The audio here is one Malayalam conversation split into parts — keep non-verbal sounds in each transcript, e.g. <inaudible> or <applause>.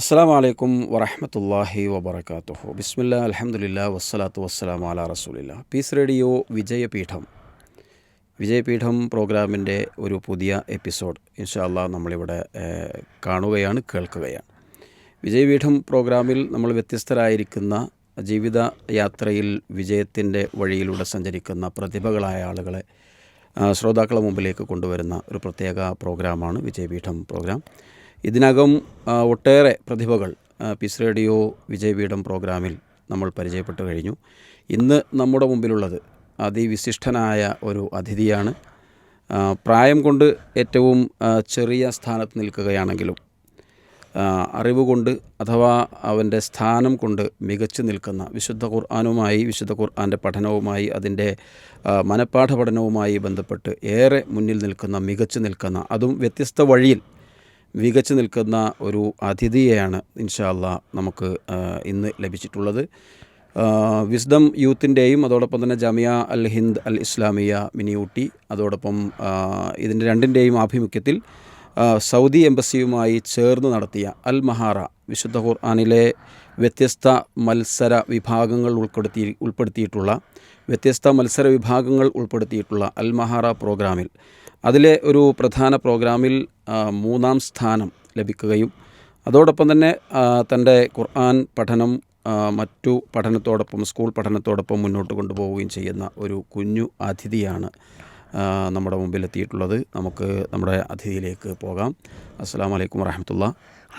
അസ്സാം വലൈക്കും വറഹമത്തല്ലാഹി വബർക്കാത്തുഹു ബിസ്മില്ല അലഹമുല്ല വസ്സലാത്തു വസ്സലാം അല റസൂലില്ല. Piece radio വിജയപീഠം. വിജയപീഠം പ്രോഗ്രാമിന്റെ ഒരു പുതിയ എപ്പിസോഡ് ഇൻഷാല്ല നമ്മളിവിടെ കാണുകയാണ് കേൾക്കുകയാണ്. വിജയപീഠം പ്രോഗ്രാമിൽ നമ്മൾ വ്യത്യസ്തരായിരിക്കുന്ന ജീവിത യാത്രയിൽ വിജയത്തിന്റെ വഴിയിലൂടെ സഞ്ചരിക്കുന്ന പ്രതിഭകളായ ആളുകളെ ശ്രോതാക്കളുടെ മുമ്പിലേക്ക് കൊണ്ടുവരുന്ന ഒരു പ്രത്യേക പ്രോഗ്രാമാണ് വിജയപീഠം പ്രോഗ്രാം. ഇതിനകം ഒട്ടേറെ പ്രതിഭകൾ പിസ് റേഡിയോ വിജയപീഠം പ്രോഗ്രാമിൽ നമ്മൾ പരിചയപ്പെട്ടു കഴിഞ്ഞു. ഇന്ന് നമ്മുടെ മുമ്പിലുള്ളത് അതിവിശിഷ്ടനായ ഒരു അതിഥിയാണ്. പ്രായം കൊണ്ട് ഏറ്റവും ചെറിയ സ്ഥാനത്ത് നിൽക്കുകയാണെങ്കിലും അറിവ് കൊണ്ട് അഥവാ അവന്റെ സ്ഥാനം കൊണ്ട് മികച്ചു നിൽക്കുന്ന വിശുദ്ധ ഖുർആാനുമായി വിശുദ്ധ ഖുർആാന്റെ പഠനവുമായി അതിന്റെ മനഃപ്പാഠ പഠനവുമായി ബന്ധപ്പെട്ട് ഏറെ മുന്നിൽ നിൽക്കുന്ന മികച്ചു നിൽക്കുന്ന അതും വ്യത്യസ്ത വഴിയിൽ മികച്ചു നിൽക്കുന്ന ഒരു അതിഥിയെയാണ് ഇൻഷാല്ല നമുക്ക് ഇന്ന് ലഭിച്ചിട്ടുള്ളത്. വിസ്ഡം യൂത്തിന്റെയും അതോടൊപ്പം തന്നെ ജമിയ അൽ ഹിന്ദ് അൽ ഇസ്ലാമിയ മിനിയൂട്ടി അതോടൊപ്പം ഇതിന്റെ രണ്ടിന്റെയും ആഭിമുഖ്യത്തിൽ സൗദി എംബസിയുമായി ചേർന്ന് നടത്തിയ അൽ മഹാറ വിശുദ്ധ ഖുർആാനിലെ വ്യത്യസ്ത മത്സര വിഭാഗങ്ങൾ ഉൾപ്പെടുത്തി ഉൾപ്പെടുത്തിയിട്ടുള്ള വ്യത്യസ്ത മത്സര വിഭാഗങ്ങൾ ഉൾപ്പെടുത്തിയിട്ടുള്ള അൽ മഹാറ പ്രോഗ്രാമിൽ. അതിലെ ഒരു പ്രധാന പ്രോഗ്രാമിൽ മൂന്നാം സ്ഥാനം ലഭിക്കുകയും അതോടൊപ്പം തന്നെ തന്റെ ഖുർആൻ പഠനം മറ്റു പഠനത്തോടൊപ്പം സ്കൂൾ പഠനത്തോടൊപ്പം മുന്നോട്ട് കൊണ്ടുപോവുകയും ചെയ്യുന്ന ഒരു കുഞ്ഞു അതിഥിയാണ് നമ്മുടെ മുമ്പിൽ എത്തിയിട്ടുള്ളത് നമുക്ക് നമ്മുടെ അതിഥിയിലേക്ക് പോകാം. അസ്സാം വലൈക്കും വറഹമത്തുള്ള.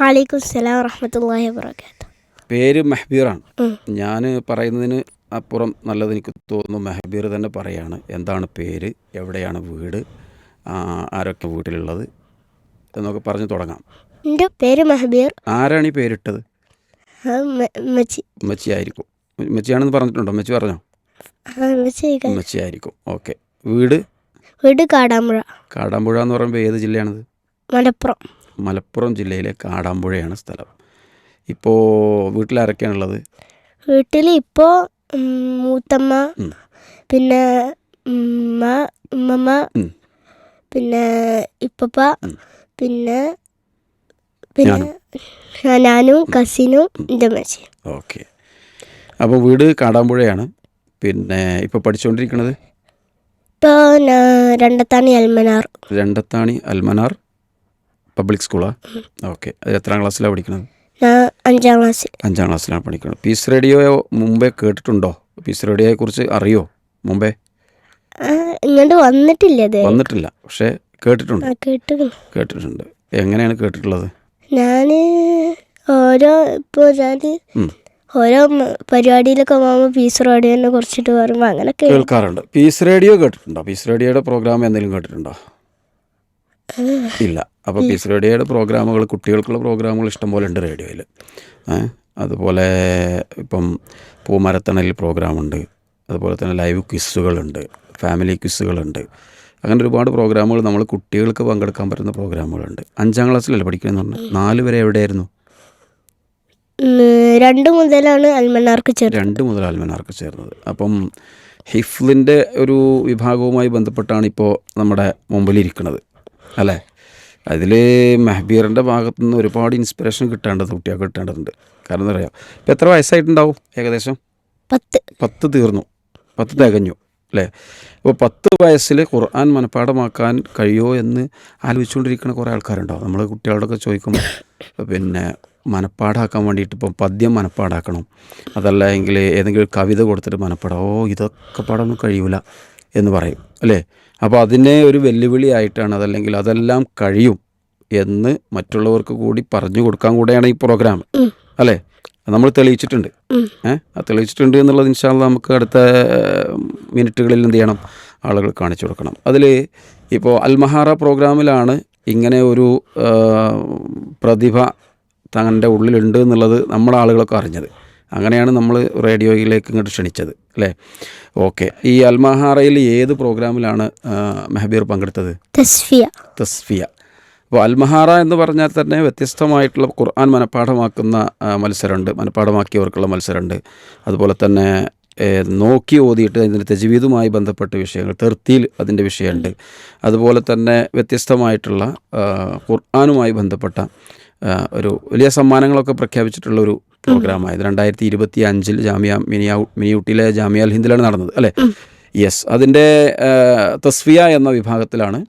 വലൈക്കും സ്സലാം വറഹമത്തല്ലാഹി വബർക്കാത്തു പേര് മെഹബീറാണ്. ഞാൻ പറയുന്നതിന് അപ്പുറം നല്ലത് എനിക്ക് തോന്നുന്നു മെഹബീർ തന്നെ പറയാണ്. എന്താണ് പേര്? എവിടെയാണ് വീട്? ആരൊക്കെ വീട്ടിലുള്ളത്? എന്നൊക്കെ പറഞ്ഞു തുടങ്ങാം. എന്റെ പേര് മെഹബീർ. ആരാണ് ഈ പേരിട്ടത്? ഉമ്മച്ചി ആയിരിക്കും. ഉമ്മച്ചിയാണെന്ന് പറഞ്ഞിട്ടുണ്ടോ? ഉമ്മച്ചി പറഞ്ഞോ? ആ, മെച്ചി ക- ഉമ്മച്ചിയായിരിക്കും ഓക്കെ. വീട്? വീട് കാടാമ്പുഴ. കാടാമ്പുഴ എന്ന് പറയുമ്പോൾ ഏത് ജില്ലയാണത്? മലപ്പുറം. മലപ്പുറം ജില്ലയിലെ കാടാമ്പുഴയാണ് സ്ഥലം. ഇപ്പോൾ വീട്ടിലാരൊക്കെയാണുള്ളത് വീട്ടിൽ ഇപ്പോൾ മൂത്തമ്മ പിന്നെ ഉമ്മ ഉമ്മമ്മ പിന്നെ ഇപ്പപ്പ പിന്നെ പിന്നെ ഞാനും. കസിനും എന്റെ മെച്ചി ഓക്കെ. അപ്പോൾ വീട് കാടാമ്പുഴയാണ്. പിന്നെ ഇപ്പോൾ പഠിച്ചുകൊണ്ടിരിക്കുന്നത് ഇപ്പോൾ രണ്ടത്താണി അൽമനാർ. രണ്ടത്താണി അൽമനാർ പബ്ലിക് സ്കൂളാ? ഓക്കെ. എത്രാം ക്ലാസ്സിലാണ് പഠിക്കുന്നത് ഞാൻ അഞ്ചാം ക്ലാസ്സിൽ. അഞ്ചാം ക്ലാസ്സിലാണ് പഠിക്കുന്നത് പീസ് റേഡിയോ മുമ്പേ കേട്ടിട്ടുണ്ടോ? പീസ് റേഡിയോയെ കുറിച്ച് അറിയോ? മുമ്പേ? ഇങ്ങോട്ട് വന്നിട്ടില്ല വന്നിട്ടില്ല. പക്ഷേ കേട്ടിട്ടുണ്ട്. കേട്ടിട്ടുണ്ട്. എങ്ങനെയാണ് കേട്ടിട്ടുള്ളത്? ഞാൻ ഓരോ ഇപ്പോൾ ഞാൻ. ഓരോ പരിപാടിയിലൊക്കെ പോകുമ്പോൾ പീസ് റേഡിയോനെ കുറിച്ചിട്ട് പറയുമ്പോൾ അങ്ങനെ കേൾക്കാറുണ്ട്. പീസ് റേഡിയോ കേട്ടിട്ടുണ്ടോ? പീസ് റേഡിയോയുടെ പ്രോഗ്രാം എന്തെങ്കിലും കേട്ടിട്ടുണ്ടോ? ഇല്ല. അപ്പോൾ പീസ് റേഡിയോയുടെ പ്രോഗ്രാമുകൾ കുട്ടികൾക്കുള്ള പ്രോഗ്രാമുകൾ ഇഷ്ടംപോലെ ഉണ്ട് റേഡിയോയിൽ അതുപോലെ ഇപ്പം പൂമരത്തണലിൽ പ്രോഗ്രാമുണ്ട്. അതുപോലെ തന്നെ ലൈവ് ക്വിസുകളുണ്ട് ഫാമിലി ക്വിസുകളുണ്ട്. അങ്ങനെ ഒരുപാട് പ്രോഗ്രാമുകൾ നമ്മൾ കുട്ടികൾക്ക് പങ്കെടുക്കാൻ പറ്റുന്ന പ്രോഗ്രാമുകളുണ്ട്. അഞ്ചാം ക്ലാസ്സിലല്ലേ പഠിക്കണമെന്ന് പറഞ്ഞു നാല് വരെ എവിടെയായിരുന്നു? രണ്ട് മുതലാണ് അൽമനാർക്ക് ചേർന്നത്. രണ്ട് മുതൽ അൽമനാർക്ക് ചേർന്നത്. അപ്പം ഹിഫ്ലിന്റെ ഒരു വിഭാഗവുമായി ബന്ധപ്പെട്ടാണ് ഇപ്പോൾ നമ്മുടെ മുമ്പിൽ ഇരിക്കുന്നത്. അല്ലേ? അതിൽ മെഹബീറിന്റെ ഭാഗത്തു നിന്ന് ഒരുപാട് ഇൻസ്പിറേഷൻ കിട്ടേണ്ടത് കുട്ടികൾക്ക് കിട്ടേണ്ടതുണ്ട്. കാരണം എന്താ പറയുക ഇപ്പം എത്ര വയസ്സായിട്ടുണ്ടാവും ഏകദേശം? പത്ത്. പത്ത് തീർന്നു. പത്ത് തികഞ്ഞു അല്ലേ? അപ്പോൾ പത്ത് വയസ്സിൽ ഖുർആൻ മനഃപ്പാടമാക്കാൻ കഴിയുമോ എന്ന് ആലോചിച്ചുകൊണ്ടിരിക്കുന്ന കുറേ ആൾക്കാരുണ്ടാവും. നമ്മൾ കുട്ടികളോടൊക്കെ ചോദിക്കുമ്പോൾ പിന്നെ മനഃപ്പാടാക്കാൻ വേണ്ടിയിട്ട് ഇപ്പം പദ്യം മനഃപ്പാടാക്കണം അതല്ല എങ്കിൽ ഏതെങ്കിലും കവിത കൊടുത്തിട്ട് മനഃപ്പാടാം ഓ ഇതൊക്കെ പാടൊന്നും കഴിയൂല എന്ന് പറയും അല്ലേ? അപ്പോൾ അതിനെ ഒരു വെല്ലുവിളിയായിട്ടാണ് അതല്ലെങ്കിൽ അതെല്ലാം കഴിയും എന്ന് മറ്റുള്ളവർക്ക് കൂടി പറഞ്ഞു കൊടുക്കാൻ കൂടെയാണ് ഈ പ്രോഗ്രാം അല്ലേ? നമ്മൾ തെളിയിച്ചിട്ടുണ്ട്. ഏഹ് ആ തെളിയിച്ചിട്ടുണ്ട് എന്നുള്ളത് ഇൻഷാല്ല നമുക്ക് അടുത്ത മിനിറ്റുകളിൽ എന്ത് ചെയ്യണം? ആളുകൾ കാണിച്ചു കൊടുക്കണം. അതിൽ ഇപ്പോൾ അൽമഹാറ പ്രോഗ്രാമിലാണ് ഇങ്ങനെ ഒരു പ്രതിഭ തങ്ങളുടെ ഉള്ളിലുണ്ട് എന്നുള്ളത് നമ്മളാളുകളൊക്കെ അറിഞ്ഞത്. അങ്ങനെയാണ് നമ്മൾ റേഡിയോയിലേക്ക് ഇങ്ങോട്ട് ക്ഷണിച്ചത് അല്ലേ? ഓക്കെ. ഈ അൽമഹാറയിൽ ഏത് പ്രോഗ്രാമിലാണ് മെഹബീർ പങ്കെടുത്തത്? തസ്ഫിയ. തസ്ഫിയ. അപ്പോൾ അൽമഹാറ എന്ന് പറഞ്ഞാൽ തന്നെ വ്യത്യസ്തമായിട്ടുള്ള ഖുർആൻ മനഃപ്പാഠമാക്കുന്ന മത്സരമുണ്ട്. മനഃപ്പാഠമാക്കിയവർക്കുള്ള മത്സരമുണ്ട്. അതുപോലെ തന്നെ നോക്കി ഓതിയിട്ട് അതിന്റെ തെജവീതുമായി ബന്ധപ്പെട്ട വിഷയങ്ങൾ തെർത്തിയിൽ അതിന്റെ വിഷയമുണ്ട്. അതുപോലെ തന്നെ വ്യത്യസ്തമായിട്ടുള്ള ഖുർആാനുമായി ബന്ധപ്പെട്ട ഒരു വലിയ സമ്മാനങ്ങളൊക്കെ പ്രഖ്യാപിച്ചിട്ടുള്ള ഒരു പ്രോഗ്രാമായത് രണ്ടായിരത്തി ഇരുപത്തി അഞ്ചിൽ ജാമ്യ മിനിയ മിനിയൂട്ടിയിലെ ജാമ്യ അൽ ഹിന്ദിലാണ് നടന്നത് അല്ലേ? യെസ് അതിന്റെ തസ്ഫിയ എന്ന വിഭാഗത്തിലാണ്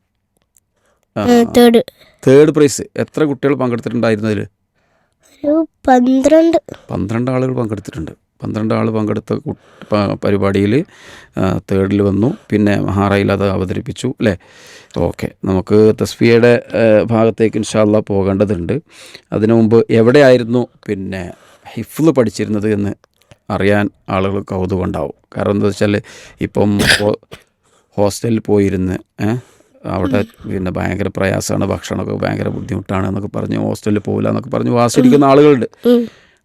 തേർഡ് തേർഡ് പ്രൈസ് എത്ര കുട്ടികൾ പങ്കെടുത്തിട്ടുണ്ടായിരുന്നതിൽ പന്ത്രണ്ട്. പന്ത്രണ്ട് ആളുകൾ പങ്കെടുത്തിട്ടുണ്ട്. പന്ത്രണ്ട് ആൾ പങ്കെടുത്ത പരിപാടിയിൽ തേർഡിൽ വന്നു. പിന്നെ മഹാറയിൽ അത് അവതരിപ്പിച്ചു അല്ലേ? ഓക്കെ. നമുക്ക് തസ്ഫിയയുടെ ഭാഗത്തേക്ക് ഇൻഷാല്ല പോകേണ്ടതുണ്ട്. അതിനു മുമ്പ് എവിടെയായിരുന്നു പിന്നെ ഹിഫ്ല് പഠിച്ചിരുന്നത് എന്ന് അറിയാൻ ആളുകൾ കൗതുകം ഉണ്ടാവും. കാരണം എന്താ വെച്ചാൽ ഇപ്പം ഹോസ്റ്റലിൽ പോയിരുന്ന് അവിടെ പിന്നെ ഭയങ്കര പ്രയാസമാണ് ഭക്ഷണമൊക്കെ ഭയങ്കര ബുദ്ധിമുട്ടാണ് എന്നൊക്കെ പറഞ്ഞ് ഹോസ്റ്റലിൽ പോകില്ല എന്നൊക്കെ പറഞ്ഞ് വാസിരിക്കുന്ന ആളുകളുണ്ട്.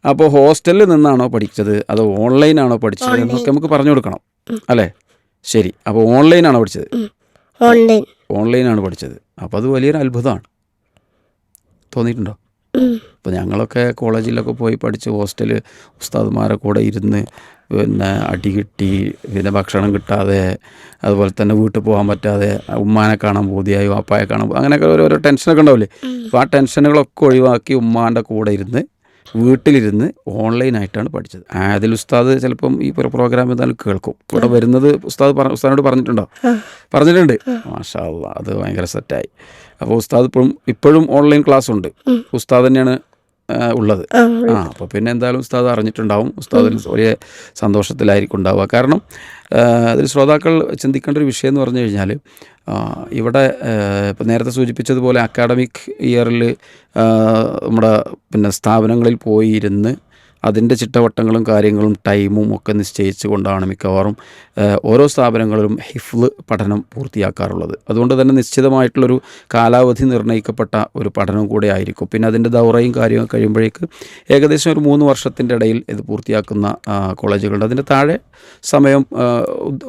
അപ്പോൾ ഹോസ്റ്റലിൽ നിന്നാണോ പഠിച്ചത്? അതോ ഓൺലൈനാണോ പഠിച്ചത്? എന്നൊക്കെ നമുക്ക് പറഞ്ഞു കൊടുക്കണം. അല്ലേ? ശരി. അപ്പോൾ ഓൺലൈനാണോ പഠിച്ചത്? ഓൺലൈൻ ഓൺലൈനാണ് പഠിച്ചത്. അപ്പോൾ അത് വലിയൊരു അത്ഭുതമാണ്. തോന്നിയിട്ടുണ്ടോ? അപ്പോൾ ഞങ്ങളൊക്കെ കോളേജിലൊക്കെ പോയി പഠിച്ച് ഹോസ്റ്റൽ ഉസ്താദ്മാരെ കൂടെ ഇരുന്ന് പിന്നെ അടി കിട്ടി പിന്നെ ഭക്ഷണം കിട്ടാതെ അതുപോലെ തന്നെ വീട്ടിൽ പോകാൻ പറ്റാതെ ഉമ്മാനെ കാണാൻ പൂതിയായി വാപ്പായെ കാണാൻ അങ്ങനെയൊക്കെ ഓരോരോ ടെൻഷനൊക്കെ ഉണ്ടാവില്ലേ? അപ്പോൾ ആ ടെൻഷനുകളൊക്കെ ഒഴിവാക്കി ഉമ്മാന്റെ കൂടെ ഇരുന്ന് വീട്ടിലിരുന്ന് ഓൺലൈനായിട്ടാണ് പഠിച്ചത്. അതിൽ ഉസ്താദ് ചിലപ്പം ഈ പ്രോഗ്രാം എന്തായാലും കേൾക്കും. ഇവിടെ വരുന്നത് ഉസ്താദ് ഉസ്താദിനോട് പറഞ്ഞിട്ടുണ്ടോ? പറഞ്ഞിട്ടുണ്ട്. മാഷാ അത് ഭയങ്കര സെറ്റായി അപ്പോൾ ഉസ്താദ് ഇപ്പോഴും ഇപ്പോഴും ഓൺലൈൻ ക്ലാസ് ഉണ്ട്. ഉസ്താദ് തന്നെയാണ് ഉള്ളത്. ആ, അപ്പോൾ പിന്നെ എന്തായാലും ഉസ്താദ് അറിഞ്ഞിട്ടുണ്ടാവും. ഉസ്താദിന് ഒരേ സന്തോഷത്തിലായിരിക്കും ഉണ്ടാവുക. കാരണം അതിൽ ശ്രോതാക്കൾ ചിന്തിക്കേണ്ട ഒരു വിഷയം എന്ന് പറഞ്ഞു കഴിഞ്ഞാൽ ഇവിടെ ഇപ്പോൾ നേരത്തെ സൂചിപ്പിച്ചതുപോലെ അക്കാഡമിക് ഇയറിൽ നമ്മുടെ പിന്നെ സ്ഥാപനങ്ങളിൽ പോയി ഇരുന്ന് അതിന്റെ ചിട്ടവട്ടങ്ങളും കാര്യങ്ങളും ടൈമും ഒക്കെ നിശ്ചയിച്ചു കൊണ്ടാണ് മിക്കവാറും ഓരോ സ്ഥാപനങ്ങളിലും ഹിഫ്ല് പഠനം പൂർത്തിയാക്കാറുള്ളത്. അതുകൊണ്ട് തന്നെ നിശ്ചിതമായിട്ടുള്ളൊരു കാലാവധി നിർണയിക്കപ്പെട്ട ഒരു പഠനം കൂടെ ആയിരിക്കും. പിന്നെ അതിന്റെ ദൗറയും കാര്യവും കഴിയുമ്പോഴേക്ക് ഏകദേശം ഒരു മൂന്ന് വർഷത്തിന്റെ ഇടയിൽ ഇത് പൂർത്തിയാക്കുന്ന കോളേജുകളുണ്ട്. അതിന്റെ താഴെ സമയം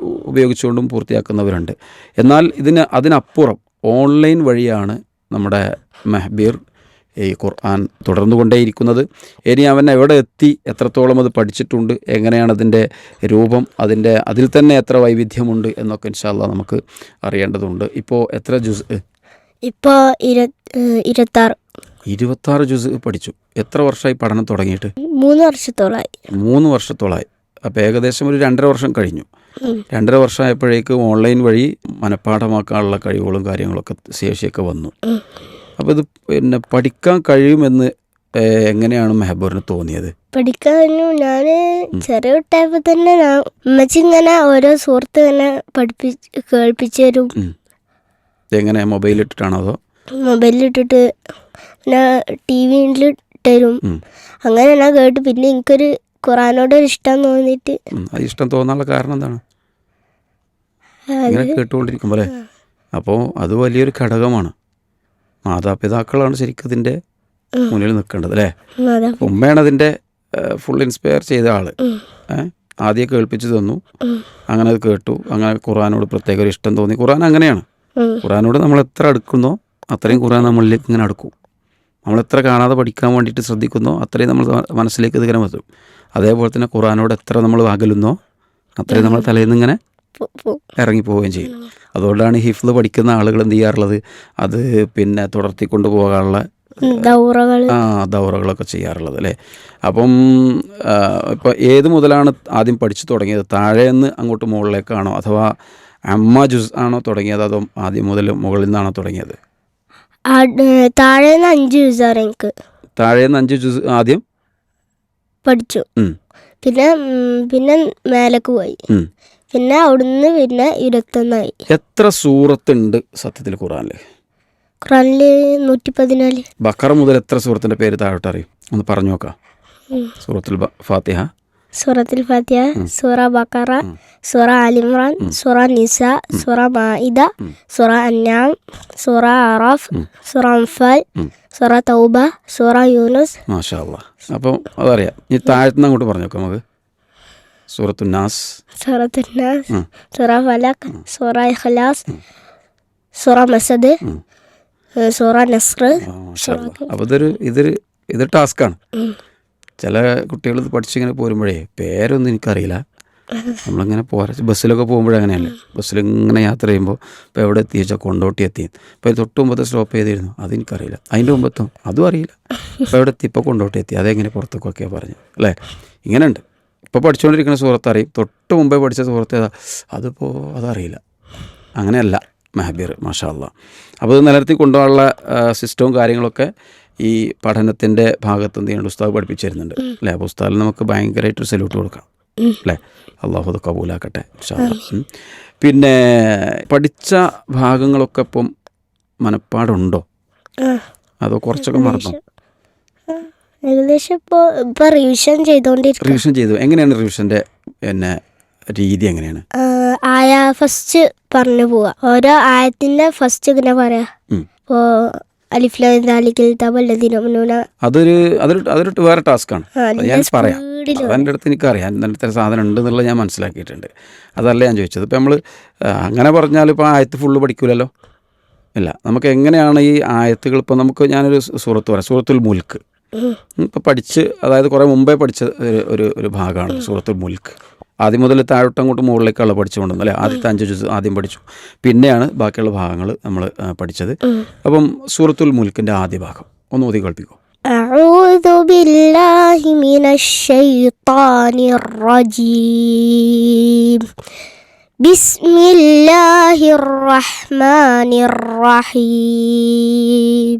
ഉപയോഗിച്ചുകൊണ്ടും പൂർത്തിയാക്കുന്നവരുണ്ട്. എന്നാൽ ഇതിന് അതിനപ്പുറം ഓൺലൈൻ വഴിയാണ് നമ്മുടെ മെഹബീർ ഈ ഖുർആൻ തുടർന്നുകൊണ്ടേയിരിക്കുന്നത്. ഇനി അവൻ എവിടെ എത്തി? എത്രത്തോളം അത് പഠിച്ചിട്ടുണ്ട്? എങ്ങനെയാണ് അതിന്റെ രൂപം? അതിന്റെ അതിൽ തന്നെ എത്ര വൈവിധ്യമുണ്ട്? എന്നൊക്കെ ഇൻഷാല്ല നമുക്ക് അറിയേണ്ടതുണ്ട്. ഇപ്പോൾ എത്ര ജുസ് ഇപ്പോൾ ഇരുപത്തി ഇരുപത്താറ്. ഇരുപത്താറ് ജുസ് പഠിച്ചു. എത്ര വർഷമായി പഠനം തുടങ്ങിയിട്ട്? മൂന്ന് വർഷത്തോളായി മൂന്ന് വർഷത്തോളായി അപ്പോൾ ഏകദേശം ഒരു രണ്ടര വർഷം കഴിഞ്ഞു. രണ്ടര വർഷമായപ്പോഴേക്കും ഓൺലൈൻ വഴി മനഃപ്പാഠമാക്കാനുള്ള കഴിവുകളും കാര്യങ്ങളൊക്കെ ശേഷിയൊക്കെ വന്നു. അപ്പോൾ ഇത് പിന്നെ പഠിക്കാൻ കഴിയുമെന്ന് എങ്ങനെയാണ് മെഹബൂറിന് തോന്നിയത്? പഠിക്കാൻ ഞാൻ ചെറിയ കുട്ടായപ്പോൾ തന്നെ ഉമ്മച്ചിങ്ങനെ ഓരോ സുഹൃത്ത് ഇങ്ങനെ പഠിപ്പിച്ച് കേൾപ്പിച്ചു തരും. എങ്ങനെ മൊബൈൽ ഇട്ടിട്ടാണോ അതോ? മൊബൈലിലിട്ടിട്ട് പിന്നെ ടി വിയിൽ ഇട്ടരും അങ്ങനെ ഞാൻ കേട്ട്. പിന്നെ എനിക്കൊരു ഖുറാനോട് ഒരു ഇഷ്ടം തോന്നിയിട്ട്. ഇഷ്ടം തോന്നാനുള്ള കാരണം എന്താണ്? ഇങ്ങനെ കേട്ടുകൊണ്ടിരിക്കുമ്പോൾ അപ്പോൾ അത് വലിയൊരു ഘടകമാണ്. മാതാപിതാക്കളാണ് ശരിക്കും ഇതിന്റെ. മുന്നിൽ നിൽക്കേണ്ടത് അല്ലേ? ഉമ്മയാണ് അതിന്റെ ഫുൾ ഇൻസ്പയർ ചെയ്ത ആൾ. ആദ്യം കേൾപ്പിച്ചു തന്നു. അങ്ങനെ അത് കേട്ടു. അങ്ങനെ ഖുറാനോട് പ്രത്യേക ഒരു ഇഷ്ടം തോന്നി. ഖുറാൻ അങ്ങനെയാണ്. ഖുറാനോട് നമ്മൾ എത്ര അടുക്കുന്നോ അത്രയും ഖുറാൻ നമ്മളിലേക്ക് ഇങ്ങനെ അടുക്കും. നമ്മൾ എത്ര കാണാതെ പഠിക്കാൻ വേണ്ടിയിട്ട് ശ്രദ്ധിക്കുന്നോ അത്രയും നമ്മൾ മനസ്സിലേക്ക് ഇത് ഇങ്ങനെ വരും. അതേപോലെ തന്നെ ഖുറാനോട് എത്ര നമ്മൾ അകലുന്നോ അത്രയും നമ്മൾ തലയിൽ നിന്ന് ഇങ്ങനെ ഇറങ്ങി പോവുകയും ചെയ്യും. അതുകൊണ്ടാണ് ഹിഫ്ല് പഠിക്കുന്ന ആളുകൾ എന്ത് ചെയ്യാറുള്ളത്? അത് പിന്നെ തുടർത്തി കൊണ്ടുപോകാനുള്ള ആ ദൗറകളൊക്കെ ചെയ്യാറുള്ളത് അല്ലേ? അപ്പം ഇപ്പം ഏത് മുതലാണ് ആദ്യം പഠിച്ചു തുടങ്ങിയത്? താഴെ നിന്ന് അങ്ങോട്ട് മുകളിലേക്കാണോ? അഥവാ അമ്മ ജുസ് ആണോ തുടങ്ങിയത്? അതോ ആദ്യം മുതൽ മുകളിൽ നിന്നാണോ തുടങ്ങിയത്? താഴെ നിന്ന് അഞ്ച് യൂസർ എനിക്ക്. താഴെ നിന്ന് അഞ്ച് ജുസ് ആദ്യം? പഠിച്ചു. പിന്നെ പിന്നെ മേലേക്ക് പോയി. പിന്നെ അവിടുന്ന് പിന്നെ ഇരുപത്തൊന്നായി. എത്ര സൂറത്തുണ്ട് സത്യത്തിൽ ഖുറാനിൽ ഖുറാനിൽ നൂറ്റി പതിനാല് ബക്കറ മുതൽ എത്ര സൂറത്തിന്റെ പേര് താഴോട്ട് അറിയും? ഒന്ന് പറഞ്ഞു നോക്കാം. സൂറത്തുൽ ഫാത്തിഹ. സൂറത്തുൽ ഫാത്തിഹ സൂറ ബക്കറ സൂറ അലിമ്രാൻ സൂറ നിസ സൂറ മാഇദ സൂറ അന്നാം സൂറ അറാഫ് സൂറ അംഫാൽ സൂറ തൗബ സൂറ യൂനുസ്. മാഷാ അപ്പം അതറിയാം. ഈ താഴത്തുനിന്ന് അങ്ങോട്ട് പറഞ്ഞു നോക്കാം നമുക്ക്. സൂറത്തു നാസ് സൂറത്തു നാസ്. സൂറ ഫലക് സൂറ ഇഖ്ലാസ് സൂറ മസദ് സൂറ നസ്ർ അപ്പോൾ ഇതൊരു ഇതൊരു ഇതൊരു ടാസ്ക്കാണ് ചില കുട്ടികൾ ഇത് പഠിച്ചിങ്ങനെ പോരുമ്പോഴേ പേരൊന്നും എനിക്കറിയില്ല. <laughs> നമ്മളിങ്ങനെ പോരാ ബസ്സിലൊക്കെ പോകുമ്പോഴേ അങ്ങനെയല്ലേ? ബസ്സിലിങ്ങനെ യാത്ര ചെയ്യുമ്പോൾ ഇപ്പോൾ എവിടെ എത്തി വെച്ചാൽ കൊണ്ടോട്ടി എത്തി. ഇപ്പോൾ തൊട്ട് മുമ്പത്തെ സ്റ്റോപ്പ് ചെയ്തിരുന്നു അതെനിക്കറിയില്ല. അതിന്റെ മുമ്പത്തും? അതും അറിയില്ല. ഇപ്പോൾ എവിടെ എത്തി? ഇപ്പോൾ കൊണ്ടോട്ടി എത്തി. അതെങ്ങനെ പുറത്തേക്കൊക്കെയാണ് പറഞ്ഞു അല്ലേ? ഇങ്ങനെയുണ്ട്. ഇപ്പോൾ പഠിച്ചുകൊണ്ടിരിക്കുന്ന സുഹൃത്ത് അറിയും. തൊട്ട് മുമ്പേ പഠിച്ച സുഹൃത്ത് ഏതാ? അതിപ്പോൾ അതറിയില്ല. അങ്ങനെയല്ല മെഹബീർ മാഷാ അല്ലാ അപ്പോൾ ഇത് നിലനിർത്തി കൊണ്ടുപോകാനുള്ള സിസ്റ്റവും കാര്യങ്ങളൊക്കെ ഈ പഠനത്തിന്റെ ഭാഗത്ത് എന്ത് ചെയ്യുന്നുണ്ട് ഉസ്താദ് പഠിപ്പിച്ചു തരുന്നുണ്ട് അല്ലേ? അപ്പോൾ ഉസ്താദിൽ നമുക്ക് ഭയങ്കരമായിട്ടൊരു സല്യൂട്ട് കൊടുക്കാം. അല്ലേ? അള്ളാഹു അത് കബൂലാക്കട്ടെ. പിന്നെ പഠിച്ച ഭാഗങ്ങളൊക്കെ ഇപ്പം മനപ്പാടുണ്ടോ? അതോ കുറച്ചൊക്കെ മറന്നോ? ഏകദേശം ഇപ്പോൾ ഇപ്പോൾ റിവിഷൻ ചെയ്തുകൊണ്ടിരിക്കും റിവിഷൻ ചെയ്തു. എങ്ങനെയാണ് റിവിഷന്റെ പിന്നെ രീതി എങ്ങനെയാണ്? ആയ ഫസ്റ്റ് പറഞ്ഞു പോവാ. ഓരോ ആയത്തിന്റെ ഫസ്റ്റ് ഇങ്ങനെ പറയാ. ഇപ്പോൾ അതൊരു അതൊരു അതൊരു വേറെ ടാസ്ക്കാണ് ഞാൻ പറയാം. അതെന്റെ അടുത്ത് എനിക്കറിയാം. എന്റെ അടുത്ത് സാധനം ഉണ്ട് എന്നുള്ളത് ഞാൻ മനസ്സിലാക്കിയിട്ടുണ്ട്. അതല്ല ഞാൻ ചോദിച്ചത്. ഇപ്പം നമ്മൾ അങ്ങനെ പറഞ്ഞാൽ ഇപ്പോൾ ആയത്ത് ഫുള്ള് പഠിക്കൂലല്ലോ? ഇല്ല. നമുക്ക് എങ്ങനെയാണ് ഈ ആയത്തുകൾ? ഇപ്പോൾ നമുക്ക് ഞാനൊരു സൂറത്ത് പറയാം. സൂറത്തുൽ മുൽക്ക്. ഇപ്പോൾ പഠിച്ച് അതായത് കുറേ മുമ്പേ പഠിച്ച ഒരു ഒരു ഒരു ഭാഗമാണ് സൂറത്തുൽ മുൽക്ക് ആദ്യം മുതൽ താഴോട്ട് അങ്ങോട്ട് മുകളിലേക്കുള്ള പഠിച്ചുകൊണ്ടുവന്നു അല്ലേ ആദ്യത്തെ അഞ്ച് ജുസ് ആദ്യം പഠിച്ചു പിന്നെയാണ് ബാക്കിയുള്ള ഭാഗങ്ങൾ നമ്മൾ പഠിച്ചത് അപ്പം സൂറത്തുൽ മുൽക്കിൻ്റെ ആദ്യ ഭാഗം ഒന്ന് ഓതി കേൾപ്പിക്കോ أعوذ بالله من الشيطان الرجيم بسم الله الرحمن الرحيم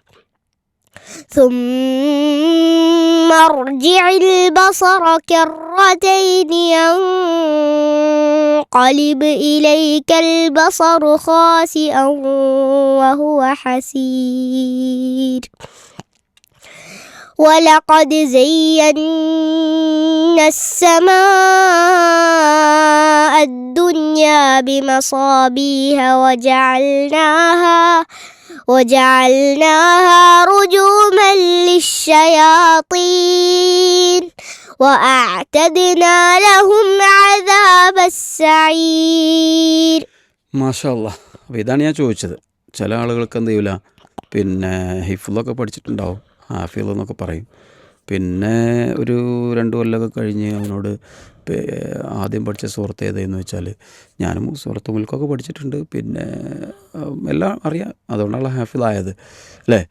ثم ارجع البصر كرتين ينقلب إليك البصر خاسئا وهو حسير. ولقد زينا السماء الدنيا بمصابيح وجعلناها وجعلناها رجوما للشياطين وأعتدنا لهم عذاب السعير മാഷല്ല അപ്പോൾ ഇതാണ് ഞാൻ ചോദിച്ചത് ചില ആളുകൾക്ക് എന്ത് ചെയ്യില്ല പിന്നെ ഹിഫുള്ളൊക്കെ പഠിച്ചിട്ടുണ്ടാവും ഹാഫിൾ എന്നൊക്കെ പറയും പിന്നെ ഒരു രണ്ട് കൊല്ലമൊക്കെ കഴിഞ്ഞ് അവനോട് പേ- ആദ്യം പഠിച്ച സുഹൃത്ത് ഏതെന്ന് വെച്ചാൽ ഞാനും സുഹൃത്ത് മുൽക്കൊക്കെ പഠിച്ചിട്ടുണ്ട്. പിന്നെ എല്ലാം അറിയാം. അതുകൊണ്ടാണ് ഹാഫിലായത് അല്ലേ?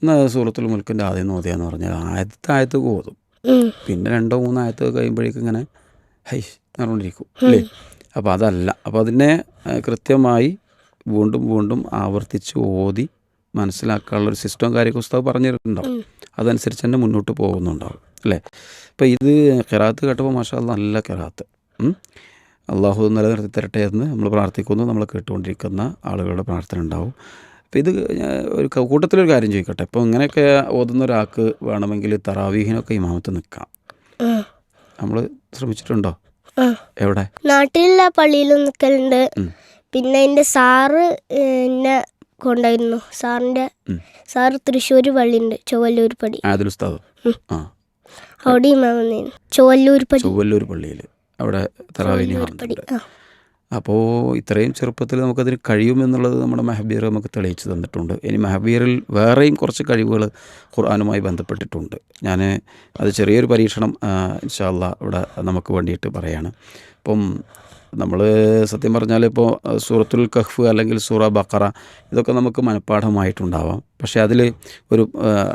എന്നാൽ സൂറത്തുൽ മുൽക്കിന്റെ ആദ്യം നോതിയെന്ന് പറഞ്ഞാൽ ആദ്യത്തെ ആയത്ത് ഓതും. പിന്നെ രണ്ടോ മൂന്നോ ആയത്ത് കഴിയുമ്പോഴേക്കും ഇങ്ങനെ ഹൈ പറഞ്ഞുകൊണ്ടിരിക്കും അല്ലേ? അപ്പോൾ അതല്ല. അപ്പോൾ അതിനെ കൃത്യമായി വീണ്ടും വീണ്ടും ആവർത്തിച്ച് ഓതി മനസ്സിലാക്കാനുള്ള ഒരു സിസ്റ്റവും കാര്യമൊക്കെ ഉസ്താവ് പറഞ്ഞിട്ടുണ്ടാവും അതനുസരിച്ച് തന്നെ മുന്നോട്ട് പോകുന്നുണ്ടാവും. അല്ലേ? അപ്പോൾ ഇത് കിറാത്ത് കേട്ടപ്പോൾ മാഷാ നല്ല കെറാത്ത്. അള്ളാഹു നിലനിർത്തി തരട്ടെ എന്ന് നമ്മൾ പ്രാർത്ഥിക്കുന്നു. നമ്മൾ കേട്ടുകൊണ്ടിരിക്കുന്ന ആളുകളുടെ പ്രാർത്ഥന ഉണ്ടാവും. അപ്പോൾ ഇത് ഒരു കൂട്ടത്തിലൊരു കാര്യം ചോദിക്കട്ടെ. ഇപ്പോൾ ഇങ്ങനെയൊക്കെ ഓതുന്ന ഒരാൾക്ക് വേണമെങ്കിൽ തറാവീഹിനൊക്കെ ഇമാമത്ത് നിൽക്കാം. നമ്മൾ ശ്രമിച്ചിട്ടുണ്ടോ? എവിടെ? നാട്ടിലുള്ള പള്ളിയിലും നിൽക്കലുണ്ട് പിന്നെ എന്റെ സാറ് എന്നെ കൊണ്ടായിരുന്നു. സാറിന്റെ. സാറ് തൃശ്ശൂർ പള്ളിയുണ്ട്. ചൊവ്വല്ലൂർ പടി ആദിൽ ഉസ്താദ്? ആ. അവിടെ ഇമാമെന്നു ചൊവ്വല്ലൂർ പള്ളി. ചൊവ്വല്ലൂർ പള്ളിയിൽ. അവിടെ തറാവീനി ആ. അപ്പോൾ ഇത്രയും ചെറുപ്പത്തിൽ നമുക്കതിന് കഴിയുമെന്നുള്ളത് നമ്മുടെ മെഹബീർ നമുക്ക് തെളിയിച്ചു തന്നിട്ടുണ്ട്. ഇനി മെഹബീറിൽ വേറെയും കുറച്ച് കഴിവുകൾ ഖുർആാനുമായി ബന്ധപ്പെട്ടിട്ടുണ്ട്. ഞാൻ അത് ചെറിയൊരു പരീക്ഷണം ഇൻഷാല്ല ഇവിടെ നമുക്ക് വേണ്ടിയിട്ട് പറയാണ്. ഇപ്പം നമ്മൾ സത്യം പറഞ്ഞാൽ ഇപ്പോൾ സൂറത്തുൽ കഹ്ഫ് അല്ലെങ്കിൽ സൂറ ബക്കറ ഇതൊക്കെ നമുക്ക് മനഃപ്പാഠമായിട്ടുണ്ടാവാം. പക്ഷേ അതിൽ ഒരു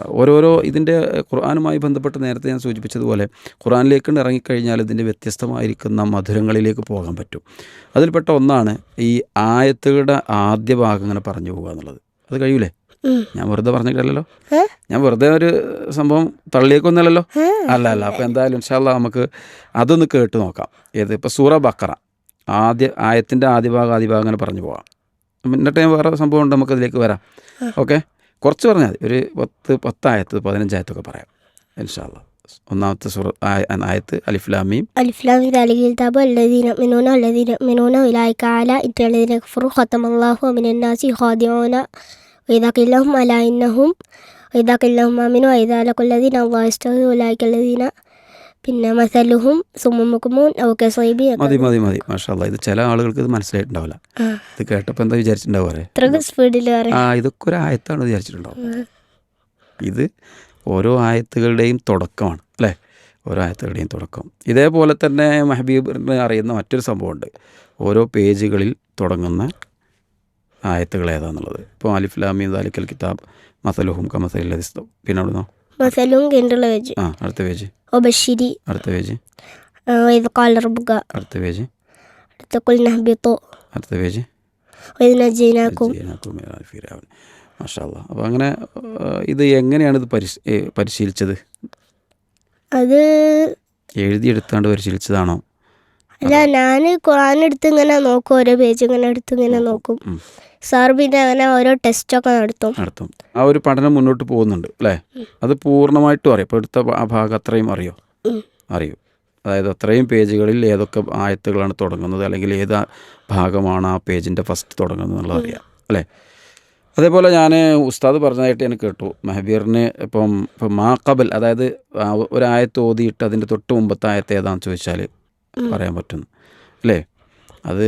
ഓരോരോ ഇതിന്റെ ഖുർആാനുമായി ബന്ധപ്പെട്ട് നേരത്തെ ഞാൻ സൂചിപ്പിച്ചതുപോലെ ഖുർആാനിലേക്ക് ഇറങ്ങിക്കഴിഞ്ഞാൽ ഇതിന്റെ വ്യത്യസ്തമായിരിക്കുന്ന മധുരങ്ങളിലേക്ക് പോകാൻ പറ്റും. അതിൽപ്പെട്ട ഒന്നാണ് ഈ ആയത്തുകളുടെ ആദ്യ ഭാഗം ഇങ്ങനെ പറഞ്ഞു പോകുക എന്നുള്ളത്. അത് കഴിയൂലേ? ഞാൻ വെറുതെ പറഞ്ഞില്ലല്ലോ ഏ? ഞാൻ വെറുതെ ഒരു സംഭവം തള്ളിയേക്കൊന്നല്ലല്ലോ അല്ല അല്ല. അപ്പോൾ എന്തായാലും ഇൻഷാല്ല നമുക്ക് അതൊന്ന് കേട്ട് നോക്കാം. ഏത്? ഇപ്പോൾ സൂറ ബക്കറ ആദ്യ ആയത്തിന്റെ ആദ്യ ഭാഗം ആദ്യ ഭാഗം അങ്ങനെ പറഞ്ഞു പോകാം ഇന്ന ടൈം വേറെ സംഭവം ഉണ്ട് നമുക്കതിലേക്ക് വരാം. ഓക്കെ കുറച്ച് പറഞ്ഞാൽ മതി. ഒരു പത്ത് പത്തായത്ത് പതിനഞ്ചായത്തൊക്കെ പറയാം. ഇൻഷാല്ല ഒന്നാമത്തെ സുറ ആയത്ത് അലിഫ്ലാമിയും അലിഫ്ലാമിൻ അലിഖിതാബ് അല്ലദീന മിനൂന പിന്നെ മസലുഹും സുമ്മുക്കുമൂൻ ഒക്കെ സൈബി മതി മതി മതി. മാഷാല്ല ഇത് ചില ആളുകൾക്ക് ഇത് മനസ്സിലായിട്ടുണ്ടാവില്ല. ഇത് കേട്ടപ്പോൾ എന്താ വിചാരിച്ചിട്ടുണ്ടാവുക സ്പീഡിൽ ആ ഇതൊക്കെ ഒരു ആയത്താണ് വിചാരിച്ചിട്ടുണ്ടാവും. ഇത് ഓരോ ആയത്തുകളുടെയും തുടക്കമാണ് അല്ലേ? ഓരോ ആയത്തുകളുടെയും തുടക്കം. ഇതേപോലെ തന്നെ മെഹബീബിനെ അറിയുന്ന മറ്റൊരു സംഭവമുണ്ട്. ഓരോ പേജുകളിൽ തുടങ്ങുന്ന ആയത്തുകൾ ഏതാന്നുള്ളത്. ഇപ്പോൾ അലിഫ്ലാമി ദാലിക്കൽ കിതാബ് മസലുഹും കമസലിസ്തു പിന്നെ അവിടുന്ന് മസലും കിണ്ടുള്ള വെച്ച് ആ അടുത്ത പേജ് ഒബഷിരി അടുത്ത പേജ് ഇത് കാലർബുക അടുത്ത പേജ് അടുത്ത കുൽനഹബിത്തോ അടുത്ത പേജ് മാഷാല്ല അപ്പോൾ അങ്ങനെ ഇത് എങ്ങനെയാണ് ഇത് പരിശീലിച്ചത്? അത് എഴുതിയെടുത്താണ്ട് പരിശീലിച്ചതാണോ? അല്ല ഞാൻ ഖുറാൻ എടുത്ത് ഇങ്ങനെ നോക്കും ഓരോ പേജ് ഇങ്ങനെ എടുത്ത് ഇങ്ങനെ നോക്കും. സാർ പിന്നെ അങ്ങനെ ഓരോ ടെസ്റ്റൊക്കെ നടത്തും. നടത്തും. ആ ഒരു പഠനം മുന്നോട്ട് പോകുന്നുണ്ട് അല്ലേ? അത് പൂർണമായിട്ടും അറിയാം. ഇപ്പോൾ എടുത്ത ആ ഭാഗം അത്രയും അറിയോ? അറിയൂ. അതായത് അത്രയും പേജുകളിൽ ഏതൊക്കെ ആയത്തുകളാണ് തുടങ്ങുന്നത് അല്ലെങ്കിൽ ഏത് ഭാഗമാണ് ആ പേജിന്റെ ഫസ്റ്റ് തുടങ്ങുന്നത് എന്നുള്ളത് അറിയാം അല്ലേ? അതേപോലെ ഞാൻ ഉസ്താദ് പറഞ്ഞതായിട്ട് ഞാൻ കേട്ടു. മെഹബീറിന് ഇപ്പം ഇപ്പം മാക്കബൽ അതായത് ഒരായത്ത് ഒരു ആയത്ത് ഓതിയിട്ട് അതിന്റെ തൊട്ട് മുമ്പത്തെ ആയത്ത് ഏതാണെന്ന് ചോദിച്ചാൽ പറയാൻ പറ്റുന്നു അല്ലേ? അത്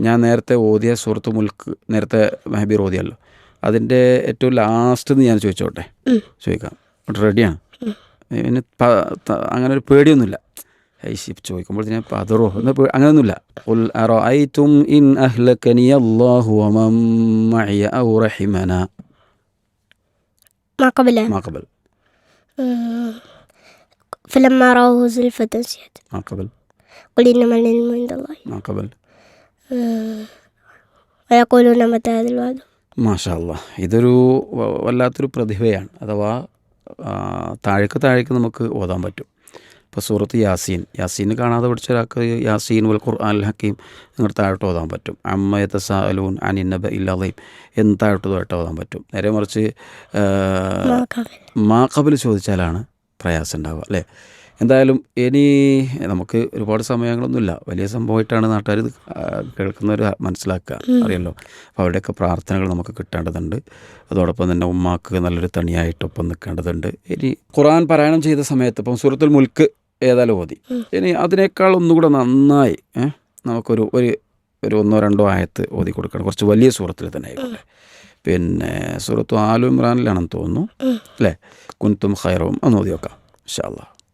ഞാൻ നേരത്തെ ഓതിയ സുഹൃത്ത് മുൽക്ക് നേരത്തെ മെഹബീർ ഓതിയല്ലോ അതിൻ്റെ ഏറ്റവും ലാസ്റ്റ് ഞാൻ ചോദിച്ചോട്ടെ ഉം. ചോദിക്കാം റെഡിയാണ് പിന്നെ പ- ത- അങ്ങനെ ഒരു പേടിയൊന്നുമില്ല ഐശി ചോദിക്കുമ്പോൾ ഞാൻ പതറോ എന്ന് പേ- അങ്ങനെയൊന്നുമില്ല ഉൽ അറഅയ്തും ഇൻ അഹ്ലകനി അല്ലാഹു വമൻ മഅയ ഔ റഹിമന മാക്കബല മാഖബൽ فلما رأوه زلفة سيئة മാഖബൽ قل إنما العلم عند الله മാഖബൽ آه. ويقولون متى هذا الوعد മാഷാ അല്ലാ ഇതൊരു വ- വല്ലാത്തൊരു പ്രതിഭയാണ് അഥവാ ആ, താഴേക്ക് താഴേക്ക് നമുക്ക് ഓതാൻ പറ്റും ഇപ്പോൾ സൂറത്ത് യാസീൻ യാസീൻ കാണാതെ പഠിച്ച ഒരാൾക്ക് യാസീൻ വൽ ഖുർആൻ അൽ ഹക്കീം ഇങ്ങോട്ട് താഴോട്ട് ഓതാൻ പറ്റും അമ്മയത്ത സാലൂൻ അനിന്നബ ഇല്ലാതെയും എന്ന് താഴോട്ട് താഴോട്ട് ഓതാൻ പറ്റും നേരെ മറിച്ച് ആ, മാക്കബൽ മാക്കബിൽ ചോദിച്ചാലാണ് പ്രയാസം ഉണ്ടാവുക അല്ലേ എന്തായാലും ഇനി നമുക്ക് ഒരുപാട് സമയങ്ങളൊന്നുമില്ല. വലിയ സംഭവമായിട്ടാണ് നാട്ടുകാർ ഇത് കേൾക്കുന്നവർ മനസ്സിലാക്കുക. അറിയല്ലോ. അപ്പോൾ അവിടെയൊക്കെ പ്രാർത്ഥനകൾ നമുക്ക് കിട്ടേണ്ടതുണ്ട്. അതോടൊപ്പം തന്നെ ഉമ്മാക്ക് നല്ലൊരു തണിയായിട്ടൊപ്പം നിൽക്കേണ്ടതുണ്ട്. ഇനി ഖുറാൻ പാരായണം ചെയ്ത സമയത്ത് ഇപ്പം സൂറത്തുൽ മുൽക്ക് ഏതായാലും ഓതി. ഇനി അതിനേക്കാൾ ഒന്നുകൂടെ നന്നായി നമുക്കൊരു ഒരു ഒരു ഒന്നോ രണ്ടോ ആയത്ത് ഓതി കൊടുക്കണം. കുറച്ച് വലിയ സൂറത്തിൽ തന്നെ ആയിക്കോട്ടെ. പിന്നെ സൂറത്തു ആലു ഇമ്രാനിലാണെന്ന് തോന്നുന്നു. അല്ലേ? കുൻതും ഖൈറവും ഒന്ന് ഓതി നോക്കാം. ഇൻഷാല്ലാ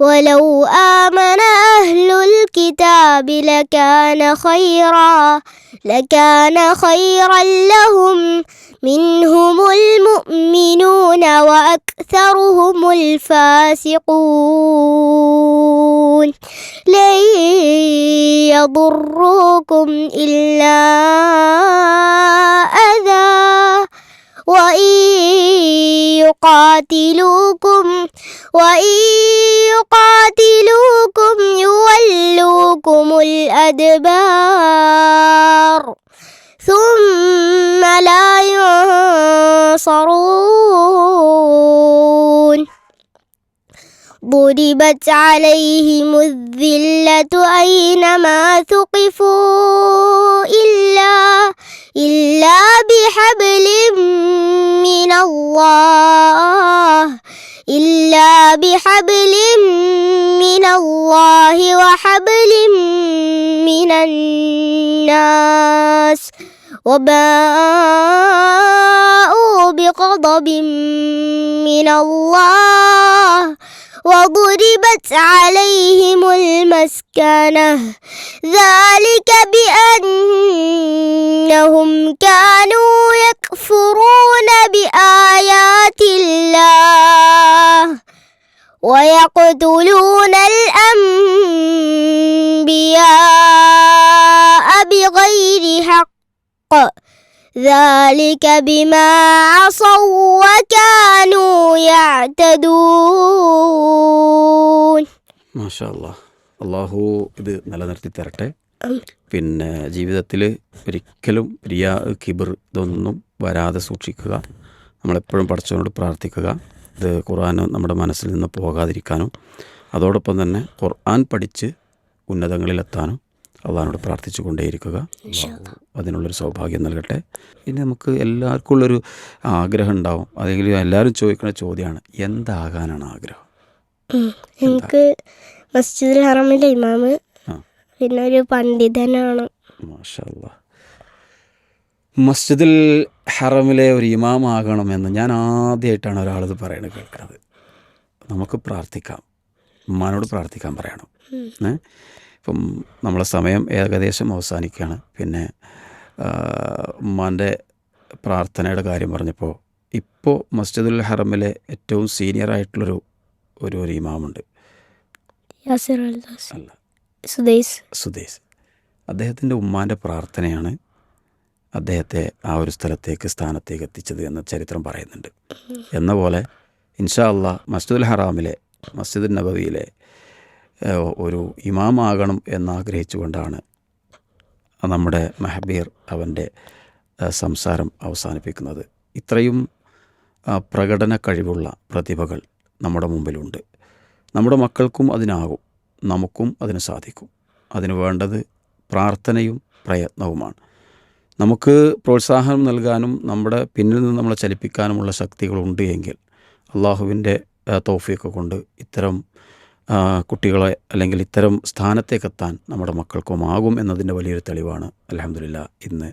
ولو آمن أهل الكتاب لكان خيرا لكان خيرا لهم. منهم المؤمنون وأكثرهم الفاسقون. لن يضروكم إلا أذى. وإن يقاتلوكم وإن يقاتلوكم يولوكم الأدبار ثم لا ينصرون ضربت عليهم الذلة أينما ثقفوا إلا إلا بحبل من الله إلا بحبل من الله وحبل من الناس. وباءوا بغضب من الله وضربت عليهم المسكنة. ذلك بأنهم كانوا يكفرون بآيات الله ويقتلون الأنبياء بغير حق. ذلك بما عصوا وكانوا يعتدون മാഷാ അല്ലാ അള്ളാഹു ഇത് നിലനിർത്തി തരട്ടെ ഉം. പിന്നെ ജീവിതത്തിൽ ഒരിക്കലും റിയ കിബിർ ഇതൊന്നും വരാതെ സൂക്ഷിക്കുക നമ്മളെപ്പോഴും പഠിച്ചവനോട് പ്രാർത്ഥിക്കുക ഇത് ഖുർആൻ നമ്മുടെ മനസ്സിൽ നിന്ന് പോകാതിരിക്കാനും അതോടൊപ്പം തന്നെ ഖുർആൻ പഠിച്ച് ഉന്നതങ്ങളിലെത്താനും അള്ളഹാനോട് പ്രാർത്ഥിച്ചു കൊണ്ടേയിരിക്കുക അതിനുള്ളൊരു സൗഭാഗ്യം നൽകട്ടെ. ഇനി നമുക്ക് എല്ലാവർക്കും ഉള്ളൊരു ആഗ്രഹം ഉണ്ടാവും. അല്ലെങ്കിൽ എല്ലാവരും ചോദിക്കുന്ന ചോദ്യമാണ് എന്താകാനാണ് ആഗ്രഹം. എനിക്ക് മസ്ജിദുൽ ഹറമിലെ ഇമാമ് പിന്നെ ഒരു പണ്ഡിതനാണ്. മസ്ജിദിൽ ഹറമിലെ ഒരു ഇമാമാകണമെന്ന് ഞാൻ ആദ്യമായിട്ടാണ് ഒരാളിത് പറയണത് കേൾക്കുന്നത് നമുക്ക് പ്രാർത്ഥിക്കാം. ഉമ്മാനോട് പ്രാർത്ഥിക്കാൻ പറയണം. ഇപ്പം നമ്മളെ സമയം ഏകദേശം അവസാനിക്കുകയാണ്. പിന്നെ ഉമ്മാന്റെ പ്രാർത്ഥനയുടെ കാര്യം പറഞ്ഞപ്പോൾ ഇപ്പോൾ മസ്ജിദുൽ ഹറമിലെ ഏറ്റവും സീനിയർ സീനിയറായിട്ടുള്ളൊരു ഒരു ഒരു ഇമാമുണ്ട്. അല്ല. സുദൈസ് അദ്ദേഹത്തിന്റെ ഉമ്മാന്റെ പ്രാർത്ഥനയാണ് അദ്ദേഹത്തെ ആ ഒരു സ്ഥലത്തേക്ക് സ്ഥാനത്തേക്ക് എത്തിച്ചത് എന്ന ചരിത്രം പറയുന്നുണ്ട്. എന്ന പോലെ ഇൻഷാ അള്ളാ മസ്ജിദുൽ ഹറാമിലെ മസ്ജിദുൽ നബവിയിലെ ഒരു ഇമാമാകണം എന്നാഗ്രഹിച്ചുകൊണ്ടാണ് നമ്മുടെ മെഹബീർ അവന്റെ സംസാരം അവസാനിപ്പിക്കുന്നത്. ഇത്രയും പ്രകടന കഴിവുള്ള പ്രതിഭകൾ നമ്മുടെ മുമ്പിലുണ്ട്. നമ്മുടെ മക്കൾക്കും അതിനാകും നമുക്കും അതിന് സാധിക്കും. അതിന് വേണ്ടത് പ്രാർത്ഥനയും പ്രയത്നവുമാണ്. നമുക്ക് പ്രോത്സാഹനം നൽകാനും നമ്മുടെ പിന്നിൽ നിന്ന് നമ്മളെ ചലിപ്പിക്കാനുമുള്ള ശക്തികളുണ്ട് എങ്കിൽ അള്ളാഹുവിന്റെ തോഫിയൊക്കെ കൊണ്ട് ഇത്തരം കുട്ടികളെ അല്ലെങ്കിൽ ഇത്തരം സ്ഥാനത്തേക്കെത്താൻ നമ്മുടെ മക്കൾക്കുമാകും എന്നതിന്റെ വലിയൊരു തെളിവാണ് അലഹമില്ല ഇന്ന്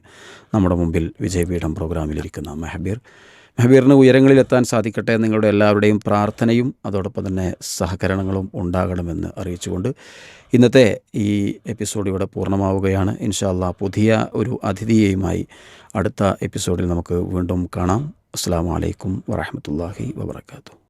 നമ്മുടെ മുമ്പിൽ വിജയപീഠം പ്രോഗ്രാമിലിരിക്കുന്ന മെഹബീർ. മെഹബീറിന് ഉയരങ്ങളിലെത്താൻ സാധിക്കട്ടെ നിങ്ങളുടെ എല്ലാവരുടെയും പ്രാർത്ഥനയും അതോടൊപ്പം തന്നെ സഹകരണങ്ങളും ഉണ്ടാകണമെന്ന് അറിയിച്ചുകൊണ്ട് ഇന്നത്തെ ഈ എപ്പിസോഡ് ഇവിടെ പൂർണമാവുകയാണ്. ഇൻഷാല്ല പുതിയ ഒരു അതിഥിയെയുമായി അടുത്ത എപ്പിസോഡിൽ നമുക്ക് വീണ്ടും കാണാം. അസ്സാം വലൈക്കും വറഹമത്തല്ലാഹി വബർക്കാത്തു